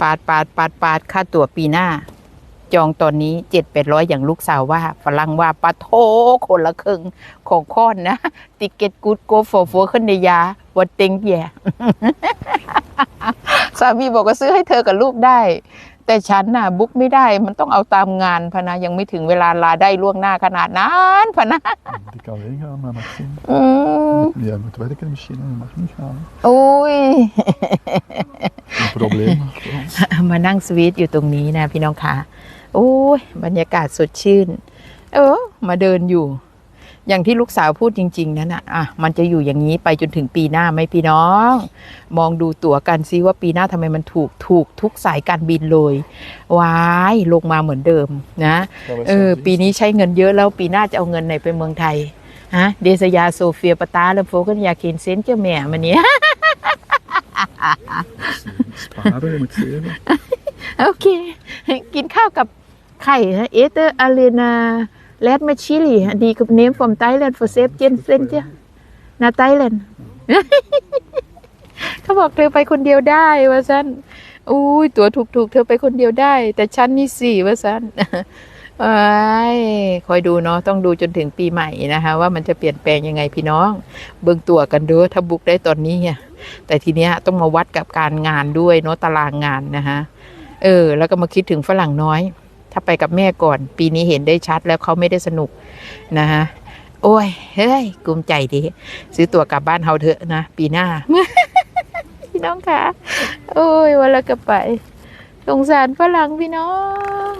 ปาดปาดปาดปาดค่าตั๋วปีหน้า จองตอนนี้เจ็ดแปดร้อยอย่างลูกสาวว่า ฝรั่งว่าปะโทคนละครึ่งของค้อนนะ ติเกตกูดโกฟอร์ฟัวขึ้นในยาวัดเต็งแย่สามีบอกว่าซื้อให้เธอกับลูกได้ แต่ฉันน่ะบุ๊กไม่ได้มันต้องเอาตามงานพะนะยังไม่ถึงเวลาลาได้ล่วงหน้าขนาดนั้นพะนะ Ik kan alleen gaan, maar Maxime. อืม Jij moet werken misschien, hè. je mag niet gaan. โอ้ย Een probleem. voor ons. มานั่งสวีทอยู่ตรงนี้นะพี่น้องคะโอ้ยบรรยากาศสดชื่น เออ มาเดินอยู่ อย่างที่ลูกสาวพูดจริง ๆ นั้นนะอะ มันจะอยู่อย่างนี้ไปจนถึงปีหน้าไหมพี่น้อง มองดูตั๋วกันซิว่าปีหน้าทำไมมันถูกถูกทุกสายการบินเลยวายลงมาเหมือนเดิมนะ เออ ปีนี้ใช้เงินเยอะแล้วปีหน้าจะเอาเงินไหนไปเมืองไทยฮะเดซยาโซเฟียปะตาแล้วโฟกันอยากเห็นเซนต์เจ้าแม่มัน เนี้ย Sparen, je moet zeven. โอเค กินข้าวกับไข่ฮะเอเตอร์อารีนาแลดมาชิลีดีกับเนมฟอมไทยแลนด์ฟอเซฟเจนเซนเจ้านาไทยแลนด์เขาบอกเธอไปคนเดียวได้ว่าซันอุ้ยตั๋วถูกๆ เธอไปคนเดียวได้ แต่ฉันนี่สี่ว่าซันไอ้ยคอยดูเนาะต้องดูจนถึงปีใหม่นะคะ ว่ามันจะเปลี่ยนแปลงยังไงพี่น้อง เบิ่งตัวกันด้อถ้าบุกได้ตอนนี้อะ แต่ทีเนี้ยต้องมาวัดกับการงานด้วยเนาะตารางงานนะคะเออ แล้วก็มาคิดถึงฝรั่งน้อย ถ้าไปกับแม่ก่อน ปีนี้เห็นได้ชัดแล้วเขาไม่ได้สนุกนะฮะโอ้ย เฮ้ยกลุ้มใจดี ซื้อตั๋วกลับบ้านเฮาเถอะนะ ปีหน้าพี่น้องคะโอ้ยวันละก็ไปสงสารฝรั่งพี่น้อง